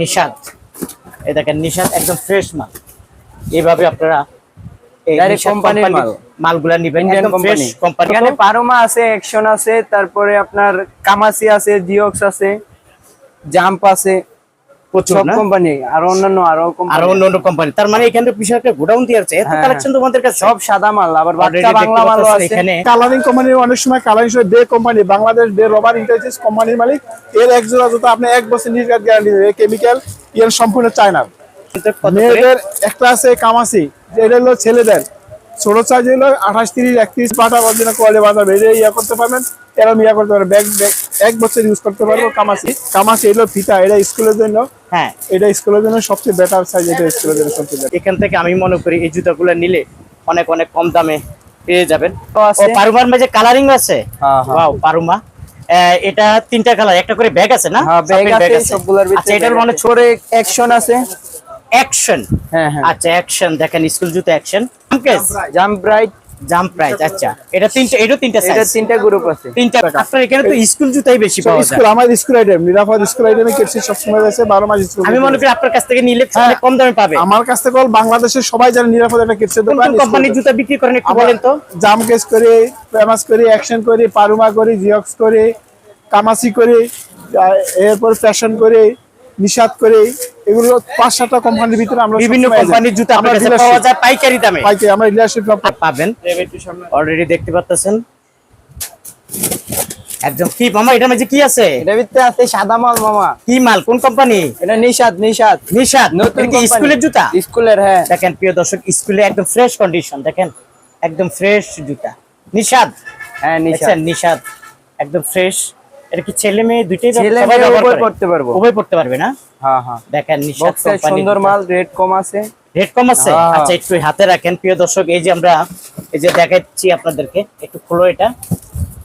নিষাদ। এই দেখেন নিষাদ একদম ফ্রেশ মাল। এইভাবে আপনারা নিশাদ মাল। মালগুলা নিবেন একদম ফ্রেশ কোম্পানি এখানে পারোমা আছে অ্যাকশন আছে তারপরে আপনার কামাসি আছে জিওক্স আছে জাম্প আছে। সব কোম্পানি আর অন্যান্য আরও আর কোম্পানি কোম্পানি তার মানে এখানে বিশাল একটা গোডাউন দিয়ে আছে। এত হ্যাঁ, কালেকশন তোমাদের কাছে? সব সাদা মাল আবার বাচ্চা বাংলা মালও আছে। এখানে। কালারিং কোম্পানির অনেক সময় কালারিং বে কোম্পানি বাংলাদেশ বে রবার কোম্পানির মালিক এর এক জোড়া জুতো আপনি এক বছর নির্গাত গ্যারান্টি দেবে। কেমিক্যাল এর সম্পূর্ণ চায়নার মেয়েদের একটা আছে কামাসি যেটা হলো ছেলেদের। ছোট সাইজ হলো আঠাশ তিরিশ একত্রিশ পাটা অরিজিনাল কোয়ালিটি বাজাবে এটা ইয়া করতে পারবেন এরকম ইয়া করতে পারবেন। ব্যাগ ব্যাগ এক বছর ইউজ করতে পারব কামাসি। কামাসি এলো ফিতা এটা স্কুলের জন্য। হ্যাঁ। এটা স্কুলের জন্য সবচেয়ে বেটার সাইজ এটা স্কুলের জন্য সবচেয়ে এখান থেকে আমি মনে করি এই জুতাগুলো নিলে অনেক অনেক কম দামে পেয়ে যাবেন। ও পারুমার মাঝে কালারিং আছে? হ্যাঁ, হ্যাঁ। ওয়াও পারুমা। আহ, এটা তিনটা কালার একটা করে ব্যাগ আছে না? হ্যাঁ ব্যাগ আছে সবগুলোর আচ্ছা ভিতরে এটার মানে ছোরে অ্যাকশন আছে। অ্যাকশন। হ্যাঁ হ্যাঁ। আচ্ছা অ্যাকশন দেখেন স্কুল জুতো action. Jump bright jump price আচ্ছা। এটা তিনটা এটা তিনটা এটা সাইজ তিনটা গ্রুপ আছে। তিনটা আপনার এখানে তো স্কুল জুতাই বেশি পাওয়া যায়। স্কুল আমার স্কুল আইটেম নিরাপদ স্কুল আইটেমে কেপসি সবসময় আছে বারো মাস স্কুল আমি মনে করি আপনার কাছ থেকে নিলে কম দামে পাবে। আমার কাছ থেকে বল বাংলাদেশের সবাই জানে নিরাপদ একটা কেপসি দোকান কোন কোম্পানির জুতা বিক্রি করেন একটু বলেন তো। জাম কেস করে ফেমাস করি অ্যাকশন করি পারুমা করি জিওক্স করে কামাসি করি এরপর ফ্যাশন করি নিষাদ করি এগুলো পাঁচ সাতটা কোম্পানির ভিতরে আমরা বিভিন্ন কোম্পানির জুতা আমরা কাছে পাওয়া যায় পাইকারি দামে। পাইকে আমরা ডিলারশিপ পাবেন। অলরেডি দেখতে পাচ্ছেন। একদম কি মামা এটার মধ্যে কি আছে? এটা ভিতরে আছে সাদা মাল মামা। কি মাল? কোন কোম্পানি এটা নিশাদ নিশাদ নিশাদ নতুন কি স্কুলের জুতা? স্কুলের হ্যাঁ। দেখেন প্রিয় দর্শক স্কুলে একদম ফ্রেশ কন্ডিশন দেখেন। একদম ফ্রেশ জুতা। নিশাদ হ্যাঁ নিশাদ দেখছেন? নিশাদ একদম ফ্রেশ এটা কি ছেলে মেয়ে দুইটাই ছেলে মেয়ে উভয় পারব। উভয় পড়তে পারবে না? হ্যাঁ হ্যাঁ। দেখেন নিশাদ বক্সের সুন্দর মাল রেট কম আছে। রেট কম আছে? হ্যাঁ। আচ্ছা একটু হাতে রাখেন। প্রিয় দর্শক এই যে আমরা এই যে দেখাচ্ছি আপনাদেরকে একটু খুলো এটা।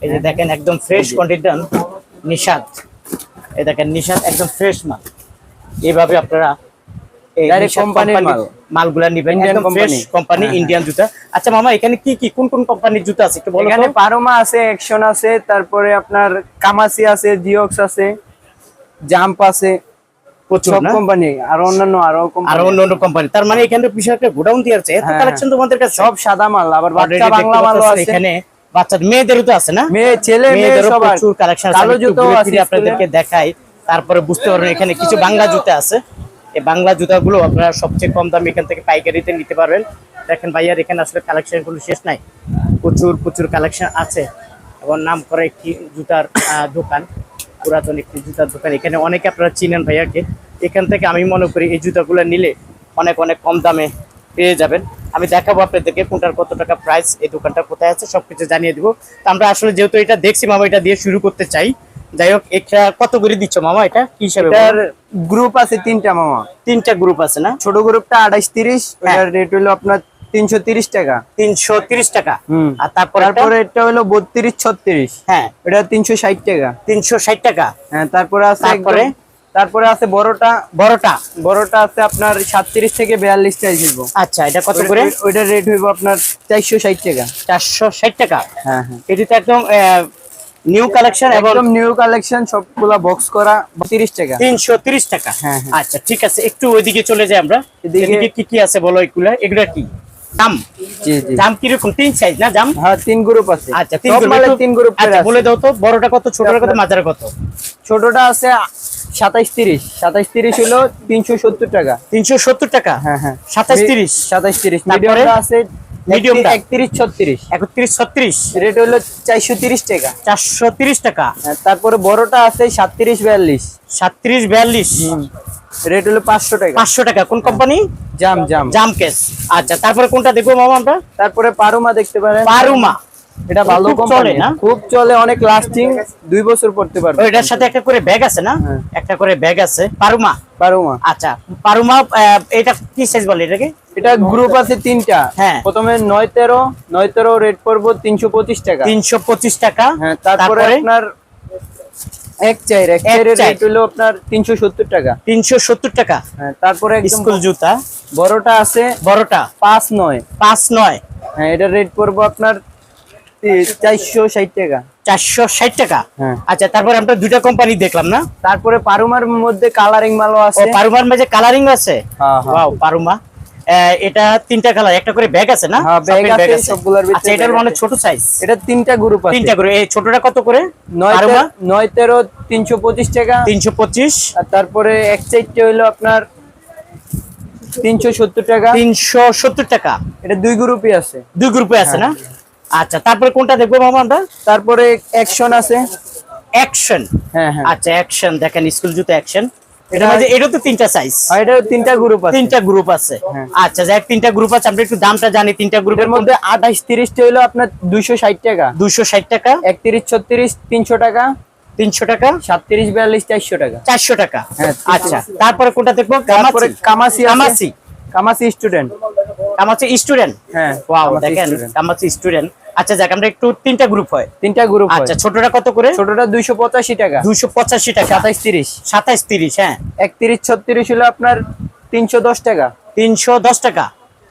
এই যে দেখেন একদম ফ্রেশ কন্ডিশন নিশাদ এই দেখেন নিশাদ একদম ফ্রেশ মাল। এইভাবে আপনারা এই company- মাল। মালগুলা নিবেন। কোম্পানি হ্যাঁ, ইন্ডিয়ান জুতা। আচ্ছা মামা এখানে কি কি কোন কোন কোম্পানির জুতা আছে একটু বলো এখানে পারোমা আছে অ্যাকশন আছে তারপরে আপনার কামাসি আছে জিওক্স আছে জাম্প আছে সব কোম্পানি আর অন্যান্য আরও আর কোম্পানি অন্য অন্য কোম্পানি তার মানে এখানে বিশাল একটা গোডাউন দিয়ে আছে। এত হ্যাঁ, কালেকশন তোমাদের কাছে? সব সাদা মাল আবার বাচ্চা বাংলা আছে। এখানে মেয়েদেরও তো আছে না? মেয়ে ছেলে মেয়ে সবার। প্রচুর কালেকশন আছে। কালো জুতো আছে আপনাদেরকে দেখাই তারপরে বুঝতে পারবেন এখানে কিছু বাংলা জুতা আছে। এই বাংলা জুতাগুলো আপনারা সবচেয়ে কম দামে এখান থেকে পাইকারিতে নিতে পারবেন। দেখেন ভাইয়ার এখানে আসলে কালেকশন কোনো শেষ নাই। প্রচুর প্রচুর কালেকশন আছে। এবং নাম করা একটি জুতার দোকান, পুরাতন একটি জুতার দোকান। এখানে অনেকে আপনারা চিনেন ভাইয়াকে। এখান থেকে আমি মনে করি এই জুতাগুলো নিলে অনেক অনেক কম দামে পেয়ে যাবেন। আমি দেখাবো আপনাদেরকে কোনটার কত টাকা প্রাইস এই দোকানটা কোথায় আছে, সবকিছু জানিয়ে দিব। তো আমরা আসলে যেহেতু এটা দেখছি, মামা, এটা দিয়ে শুরু করতে চাই। যাই হোক এটা কত করে দিচ্ছ মামা? এটা কি হিসাবে এটার গ্রুপ আছে তিনটা মামা। তিনটা গ্রুপ আছে না? ছোট গ্রুপটা আঠাইশ তিরিশ হ্যাঁ। ওটার রেট হলো আপনার তিনশো তিরিশ টাকা। তিনশো তিরিশ টাকা। আর তারপর তারপরে এটা হলো বত্রিশ ছত্রিশ। হ্যাঁ। ওটা তিনশো ষাট টাকা। তিনশো ষাট টাকা। হ্যাঁ তারপরে আছে তারপরে? তারপরে আছে বড়টা। বড়টা? বড়টা আছে আপনার সাতত্রিশ থেকে বিয়াল্লিশ সাইজ হইব। আচ্ছা এটা কত করে? ওইটার রেট হইব আপনার চারশো ষাট টাকা। চারশো ষাট টাকা। হ্যাঁ হ্যাঁ। এটি তো একদম নিউ কালেকশন একদম নিউ কালেকশন সবগুলা বক্স করা তিরিশ টাকা। তিনশো তিরিশ টাকা। হ্যাঁ, হ্যাঁ। আচ্ছা ঠিক আছে একটু ওইদিকে চলে যাই আমরা। এদিকে- কি কি আছে বলো এগুলা? এগুলা কি? দাম? জি জি। দাম কীরকম? তিন সাইজ না দাম? হ্যাঁ তিন গ্রুপ আছে। আচ্ছা তিন group, তিন গ্রুপ আচ্ছা বলে দাও তো বড়টা কত ছোটটা কত আপনার- কত? ছোটটা আছে সাতাইশ তিরিশ। সাতাইশ তিরিশ হলো তিনশো সত্তর টাকা। তিনশো সত্তর টাকা? হ্যাঁ হ্যাঁ। সাতাশ তিরিশ? সাতাইশ তিরিশ। তারপরে? মিডিয়ামটা আছে একত্রিশ ছত্রিশ। একত্রিশ ছত্রিশ? রেট হলো চারশো তিরিশ টাকা। চারশো তিরিশ টাকা? হ্যাঁ, তারপরে বড়টা আছে সাতত্রিশ বিয়াল্লিশ। সাতত্রিশ বিয়াল্লিশ? রেট হলো পাঁচশো টাকা। পাঁচশো টাকা। কোন কোম্পানি জাম জাম। জাম কেস। আচ্ছা তারপরে কোনটা দেখব মামা আমরা? তারপরে পারুমা দেখতে পারেন। পারুমা। এটা ভালো চলে না? খুব চলে অনেক লাস্টিং দুই বছর পড়তে পারবে। এটার সাথে একটা করে ব্যাগ আছে না? হ্যাঁ। একটা করে ব্যাগ আছে। পারুমা? পারুমা। আচ্ছা পারুমা এটা কি সাইজ বলে এটাকে? এটা গ্রুপ আছে তিনটা। হ্যাঁ। প্রথমে নয় তেরো নয় তেরো রেট পড়ব তিনশো পঁচিশ টাকা। তিনশো পঁচিশ টাকা। হ্যাঁ তারপরে আপনার এক রেট হলো আপনার টাকা। হ্যাঁ তারপরে স্কুল জুতা। বড়টা আছে বড়টা? নয়। পাঁচ নয়। হ্যাঁ এটার রেট পড়ব আপনার চারশো ষাট টাকা। চারশো ষাট টাকা? হ্যাঁ। আচ্ছা তারপরে আমরা দুইটা কোম্পানি দেখলাম না? তারপরে পারুমার মধ্যে কালারিং মালও আছে। পারুমার মাঝে কালারিং আছে? হ্যাঁ, হ্যাঁ। ওয়াও পারুমা। এটা তিনটা কালার একটা করে ব্যাগ আছে না? আছে, সবগুলোর ভিতরে আচ্ছা এটার মানে ছোট সাইজ এটা তিনটা গ্রুপ আছে। তিনটা করে এই ছোটটা কত করে? নয় পারুমা? তেরো- নয় তেরো তিনশো পঁচিশ টাকা। তিনশো পঁচিশ। আর তারপরে এক সাইডটা হইল আপনার তিনশো সত্তর টাকা। তিনশো সত্তর টাকা। এটা দুই গ্রুপই আছে। দুই গ্রুপে আছে না? আচ্ছা তারপরে কোনটা দেখব মামা আমরা? তারপরে অ্যাকশন আছে। অ্যাকশন হ্যাঁ হ্যাঁ। আচ্ছা অ্যাকশন দেখেন স্কুল জুতো অ্যাকশন এটা মাঝে এটা তো তিনটা সাইজ আর এটা তিনটা গ্রুপ আছে। তিনটা গ্রুপ আছে। হ্যাঁ। আচ্ছা যাই হোক, তিনটা গ্রুপ আছে আমরা একটু দামটা জানি তিনটা গ্রুপের মধ্যে মধ্যে আঠাশ তিরিশটা হইল আপনার দুইশো ষাট টাকা। দুশো ষাট টাকা। একত্রিশ ছত্রিশ তিনশো টাকা। তিনশো টাকা। সাতত্রিশ বিয়াল্লিশ চারশো টাকা। চারশো টাকা। হ্যাঁ, আচ্ছা তারপরে কোনটা দেখব? তারপরে কামাসি কামাসি কামাসি স্টুডেন্ট কামাসি স্টুডেন্ট হ্যাঁ ওয়াও দেখেন। কামাসি স্টুডেন্ট আচ্ছা যাক আমরা একটু তিনটা গ্রুপ হয়। তিনটা গ্রুপ আচ্ছা ছোটটা কত করে ছোটটা দুইশো পঁচাশি টাকা। দুশো পঁচাশি টাকা। সাতাইশ তিরিশ। সাতাইশ তিরিশ হ্যাঁ। একত্রিশ ছত্রিশ হলো আপনার তিনশো দশ টাকা। তিনশো দশ টাকা।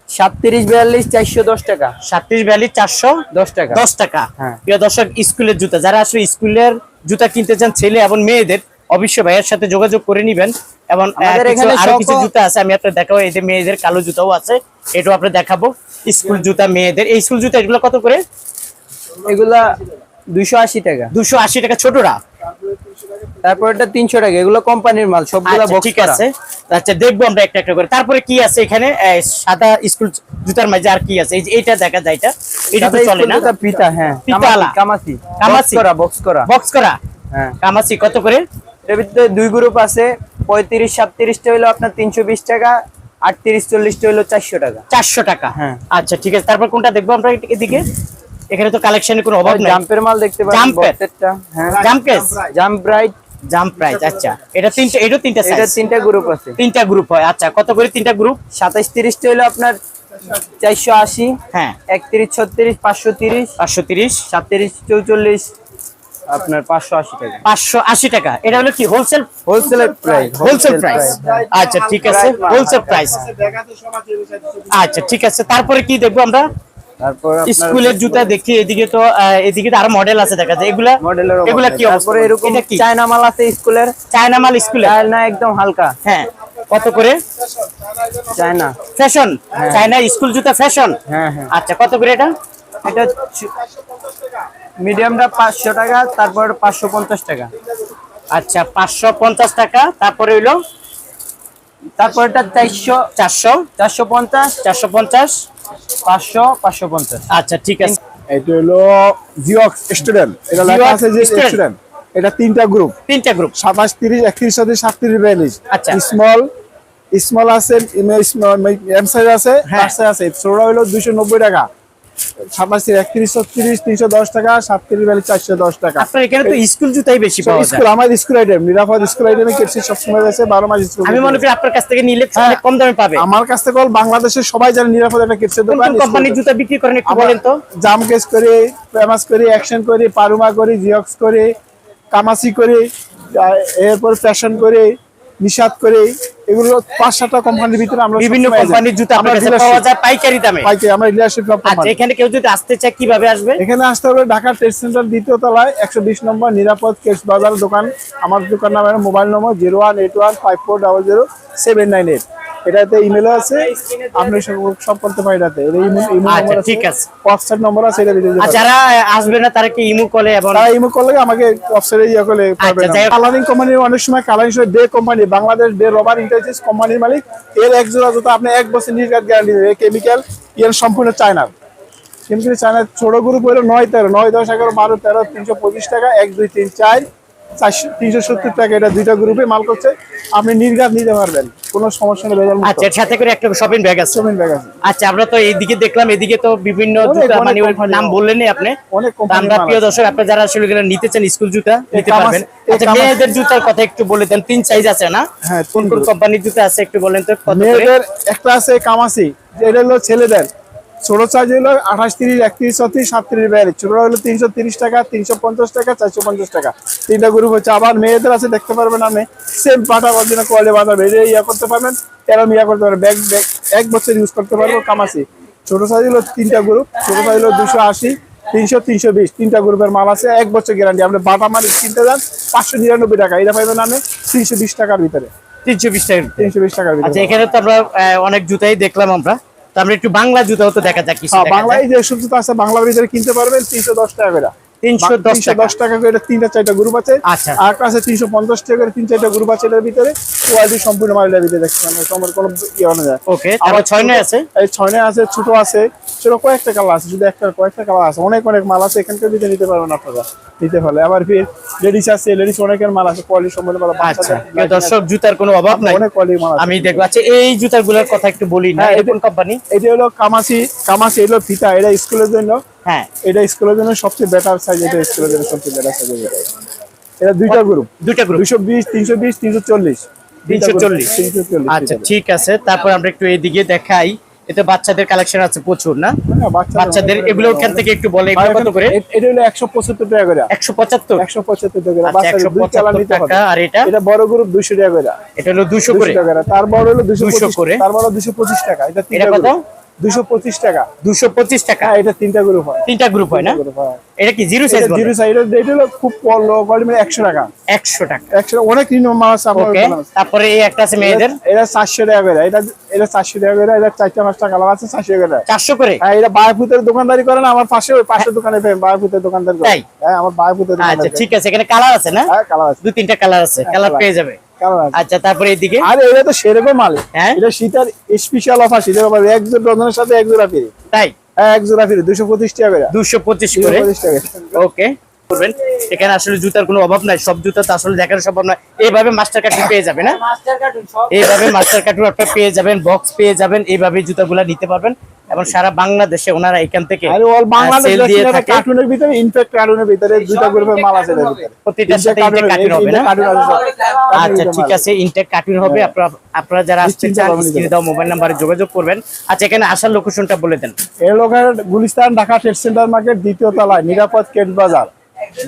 সাতত্রিশ বিয়াল্লিশ চারশো দশ টাকা। সাতত্রিশ বিয়াল্লিশ চারশো দশ টাকা। দশ টাকা। হ্যাঁ। প্রিয় দর্শক স্কুলের জুতা। যারা আসলে স্কুলের জুতা কিনতে চান ছেলে এবং মেয়েদের অবশ্যই ভাইয়ের সাথে যোগাযোগ করে নিবেন। এবং কিছু- এখানে আরও কিছু জুতা আছে আমি আপনার দেখাবো। এই যে মেয়েদের কালো জুতাও আছে এটাও আপনার দেখাবো। স্কুল জুতা মেয়েদের। এই স্কুল জুতা এগুলো কত করে? এগুলা দুইশো আশি টাকা। দুশো আশি টাকা ছোটরা? তারপর এটা তিনশো টাকা। এগুলো কোম্পানির মাল সবগুলা আচ্ছা, ঠিক আছে। আচ্ছা দেখব আমরা একটা একটা করে। তারপরে কি আছে এখানে? সাদা স্কুল জুতার মাঝে আর কি আছে? এইটা দেখা যায় এটা। এটা তো চলে না? পিতা হ্যাঁ। কামাসি। কামাসি। কামাসি। করা বক্স করা। বক্স করা? হ্যাঁ। কামাসি কত করে? এর ভিতরে দুই গ্রুপ আছে পঁয়ত্রিশ সাতত্রিশটা হলো আপনার তিনশো বিশ টাকা আটত্রিশ চল্লিশটা হলো চারশো টাকা। চারশো টাকা? হ্যাঁ। আচ্ছা ঠিক আছে। তারপর কোনটা দেখব আমরা এদিকে? এখানে তো কালেকশনের কোনো অভাব নাই। জাম্পের মাল দেখতে জাম্পের? বক্সেরটা হ্যাঁ। Jump case jump bright jump price আচ্ছা। এটা তিনটা এটাও তিনটা এটা সাইজ তিনটা গ্রুপ আছে। তিনটা গ্রুপ হয় আচ্ছা। কত করে তিনটা গ্রুপ সাতাইশ তিরিশটা হলো আপনার চারশো আশি হ্যাঁ। একত্রিশ ছত্রিশ পাঁচশো তিরিশ পাঁচশো তিরিশ। সাতত্রিশ চৌচল্লিশ আপনার পাঁচশো আশি টাকা। পাঁচশো আশি টাকা। এটা হলো কি? হোলসেল হোলসেলের প্রাইস হোলসেল প্রাইস আচ্ছা ঠিক আছে। হোলসেল প্রাইস আচ্ছা ঠিক আছে। তারপরে কি দেখব আমরা? তারপর স্কুলের জুতা দেখি এদিকে তো এদিকে তো আরও মডেল আছে দেখা যায়। এগুলা এগুলা কি তারপরে এরকম চায়না মাল আছে স্কুলের। চায়না মাল স্কুলে? চায়না একদম হালকা। হ্যাঁ। কত করে? চায়না। ফ্যাশন চায়না স্কুল জুতা ফ্যাশন হ্যাঁ হ্যাঁ। আচ্ছা কত করে এটা? এটা মিডিয়ামটা পাঁচশো টাকা তারপর পাঁচশো পঞ্চাশ টাকা। আচ্ছা পাঁচশো পঞ্চাশ টাকা তারপরে হইল? তারপর এটা চারশো চারশো? চারশো পঞ্চাশ। চারশো পঞ্চাশ? পাঁচশো পাঁচশো পঞ্চাশ। আচ্ছা ঠিক আছে। এটা হলো জিওক্স স্টুডেন্ট এটা লেখা আছে যে স্টুডেন্ট এটা তিনটা গ্রুপ তিনটা গ্রুপ সাতাশ তিরিশ একত্রিশ সাথে সাতত্রিশ বিয়াল্লিশ। আচ্ছা। স্মল স্মল আছে এম সাইজ আছে হ্যাঁ। সাইজ আছে। ছোটরা হলো দুইশো নব্বই টাকা। সাতাশ একত্রিশ ছত্রিশ তিনশো দশ টাকা সাতত্রিশ বিয়াল্লিশ চারশো দশ টাকা। আপনার এখানে তো স্কুল জুতাই বেশি পাওয়া স্কুল আমার স্কুল আইটেম নিরাপদ স্কুল আইটেমে কেটছি সবসময় আছে বারো মাস স্কুল আমি মনে করি আপনার কাছ থেকে নিলে কম দামে পাবে। আমার কাছ থেকে বাংলাদেশের সবাই জানে নিরাপদ একটা কেটসের দোকান কোম্পানির জুতা বিক্রি করেন একটু বলেন তো। জাম কেস করি ফেমাস করি অ্যাকশন করি পারুমা করি জিওক্স করি কামাসি করি এরপর ফ্যাশন করি নিষাদ করে এগুলো পাঁচ সাতটা কোম্পানির ভিতরে আমরা বিভিন্ন কোম্পানির জুতো আমরা পাওয়া যায় পাইকারি দামে। পাইকারি আমরা ডিলারশিপ আচ্ছা এখানে কেউ যদি আসতে চায় কীভাবে আসবে? এখানে আসতে হবে ঢাকা ট্রেড সেন্টার দ্বিতীয় তলায় 120 নম্বর নিরাপদ কেস বাজার দোকান। আমার দোকান নামের মোবাইল নম্বর 01815400798 এটাতে ইমেলও আছে আপনি সব করতে পারেন এটাতে। এটা ইমেল ইমেল আচ্ছা, ঠিক আছে। হোয়াটসঅ্যাপ নম্বর আছে এটা দিতে আর যারা আসবে না তারা কি ইমু কলে এবং তারা ইমেল করলে আমাকে ওয়েবসাইটে ইয়ে করলে পারবেন আচ্ছা। কালারিং কোম্পানির অনেক সময় colouring day company Bangladesh day rubber কোম্পানির মালিক এর এক জোড়া জুতো আপনি এক বছর নির্গাত গ্যারান্টি দেবে কেমিক্যাল এর সম্পূর্ণ চায়নার কিন্তু চায়নার ছোট গ্রুপ হলো নয় তেরো নয় দশ এগারো বারো তেরো তিনশো পঁচিশ টাকা এক দুই তিন চার। চারশো তিনশো সত্তর টাকা এটা দুইটা গ্রুপে মাল করছে। আপনি নিতে পারবেন কোনো সমস্যা নেই ভেজাল আচ্ছা এর সাথে করে একটা শপিং ব্যাগ আছে। জমিন ব্যাগ আছে। আচ্ছা আমরা তো এইদিকে দেখলাম এদিকে তো বিভিন্ন জুতা মানে নাম। বললেনই আপনি। অনেক আমরা প্রিয় দর্শক আপনারা যারা আসলে নিতে চান স্কুল জুতা নিতে পারবেন। আচ্ছা মেয়েদের জুতার কথা একটু বলে দেন তিন সাইজ আছে না? হ্যাঁ, কোন কোন কোম্পানির জুতা আছে একটু বলেন তো মেয়েদের একটা আছে কামাসি এটা হলো ছেলেদের। ছোট সাইজ হলো আঠাশ তিরিশ একত্রিশ ছত্রিশ সাতত্রিশ বিয়াল্লিশ ছোটরা হলো তিনশো তিরিশ টাকা তিনশো পঞ্চাশ টাকা চারশো পঞ্চাশ টাকা। তিনটা গ্রুপ হচ্ছে আবার মেয়েদের আছে দেখতে পারবেন আপনি। সেম পাটা অরিজিনাল কোয়ালিটি বাজার বেড়ে ইয়া করতে পারবেন এরম ইয়া করতে পারবেন ব্যাগ ব্যাগ এক বছর ইউজ করতে পারব কামাসি। ছোট সাইজ হলো তিনটা গ্রুপ ছোট সাইজ হলো দুশো আশি তিনশো তিনশো বিশ তিনটা গ্রুপের মাল আছে এক বছর গ্যারান্টি আপনি বাটা মাল কিনতে যান পাঁচশো নিরানব্বই টাকা। এটা পাইবেন আপনি তিনশো বিশ টাকার ভিতরে। তিনশো বিশ টাকা তিনশো বিশ টাকার আচ্ছা ভিতরে এখানে তো আমরা অনেক জুতাই দেখলাম আমরা। তো আমরা একটু বাংলা জুতো তো দেখা যাক কিছু হ্যাঁ বাংলায়। যে সব জুতো আছে বাংলা ভিতরে কিনতে পারবেন তিনশো দশ টাকা করে টাকা। করে তিনটা চারটা গ্রুপ আছে আচ্ছা। আর আছে টাকা করে তিন চারটা গ্রুপ আছে এটার ভিতরে কোয়ালিটি সম্পূর্ণ মালের ভিতরে দেখছেন আমরা তোমার কোনো ইয়ে না। যায় ওকে তারপর আবার ছয় নয় আছে? এই নয় আছে ছোট আছে ছোট কয়েকটা কালার আছে শুধু একটা কয়েকটা কালার আছে। অনেক অনেক মাল আছে এখানকার ভিতরে নিতে পারবেন আপনারা। নিতে পারলে আবার ফির লেডিস আছে লেডিস অনেকের মাল আছে কোয়ালিটি সম্পূর্ণ মাল আচ্ছা দর্শক জুতার কোনো অভাব নাই। অনেক কোয়ালিটি মাল আছে। আমি দেখব। আচ্ছা এই জুতারগুলোর কথা একটু বলি না হ্যাঁ, এটা কোন কোম্পানি এটা হলো কামাসি কামাসি এলো ফিতা এটা স্কুলের জন্য। হ্যাঁ। এটা স্কুলের জন্য সবচেয়ে বেটার সাইজ এটা স্কুলের জন্য সবচেয়ে বেটার সাইজ এটা। দুইটা গ্রুপ দুইটা গ্রুপ দুইশো বিশ তিনশো বিশ তিনশো চল্লিশ। তিনশো চল্লিশ। তিনশো চল্লিশ আচ্ছা ঠিক আছে। তারপর আমরা একটু এইদিকে দেখাই। এতে বাচ্চাদের কালেকশন আছে প্রচুর না? বাচ্চাদের এগুলো ওখান থেকে একটু বলে কত করে? এটা হলো একশো পঁচাত্তর টাকা করে। একশো পঁচাত্তর? একশো পঁচাত্তর টাকা আচ্ছা বাচ্চাদের দুই কালার নিতে হবে। আর এটা? এটা বড় গ্রুপ দুইশো টাকা করে। এটা হলো দুশো দুশো করে? টাকা তার বড় হলো দুশো 200 করে। তার বড় দুশো পঁচিশ টাকা। এটা এটা কত? টাকা। দুশো পঁচিশ টাকা। হ্যাঁ এটা তিনটা গ্রুপ হয়। তিনটা গ্রুপ হয় না? এটা কি জিরো সাইজ জিরো সাইড এটা হলো খুব লো কোয়ালিটি মানে একশো টাকা। একশো টাকা। একশো টাকা। অনেক রিন মাল আছে আপনার ওকে ওখানে আছে। তারপরে এই একটা আছে মেয়েদের। এটা- এটা চারশো টাকা করে। এটা এটা চারশো টাকা করে। এটা চারটা পাঁচটা কালার আছে চারশো টাকা করে। চারশো করে? হ্যাঁ এটা দোকানদারি করেন আমার পাশে ওই পাশে দোকানে পেন বায়ুপুতের দোকানদারি করে। হ্যাঁ আমার বায়ুপুতের আচ্ছা ঠিক আছে। এখানে কালার আছে না? হ্যাঁ কালার আছে। দু তিনটা কালার আছে। কালার পেয়ে যাবে। আচ্ছা তারপরে এইদিকে আর এটা তো সেরকম মাল। হ্যাঁ? এটা শীতের স্পেশাল অফার শীতের অফার এক জোড়া ডজনের সাথে এক জোড়া ফ্রি। তাই? হ্যাঁ এক জোড়া ফ্রি দুশো পঁচিশ টাকা করে। দুশো পঁচিশ করে? ওকে করবেন। এখানে আসলে জুতার কোনো অভাব নাই সব জুতা তো আসলে দেখার সম্ভব নয়। এইভাবে মাস্টার কার্টুন পেয়ে যাবে না এইভাবে মাস্টার কার্টুন আপনার পেয়ে যাবেন বক্স পেয়ে যাবেন এইভাবে জুতাগুলা নিতে পারবেন। এবং সারা বাংলাদেশে ওনারা এখান থেকে আচ্ছা ঠিক আছে ইন্টেক কার্টুন হবে। হ্যাঁ। আপনারা যারা আসছেন মোবাইল নাম্বারে যোগাযোগ করবেন। আচ্ছা এখানে আসার লোকেশনটা বলে দেন। এলাকার Gulistan Dhaka trade centre market দ্বিতীয় তলায় নিরাপদ কেন্দ্র বাজার।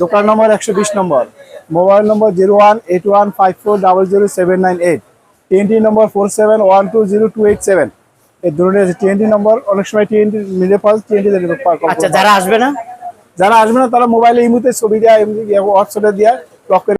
দোকান নম্বর একশো বিশ number. Mobile number zero one eight one five four double zero seven nine eight. Twenty number four seven one two zero two eight seven. এই ধরনের আছে টিএনটি নম্বর অনেক সময় টিএনটি মিলে পাস টিএনটি আচ্ছা যারা আসবে না? যারা আসবে না তারা মোবাইলে এই মুহূর্তে ছবি দেওয়া হোয়াটসঅ্যাপে দেওয়া লক করে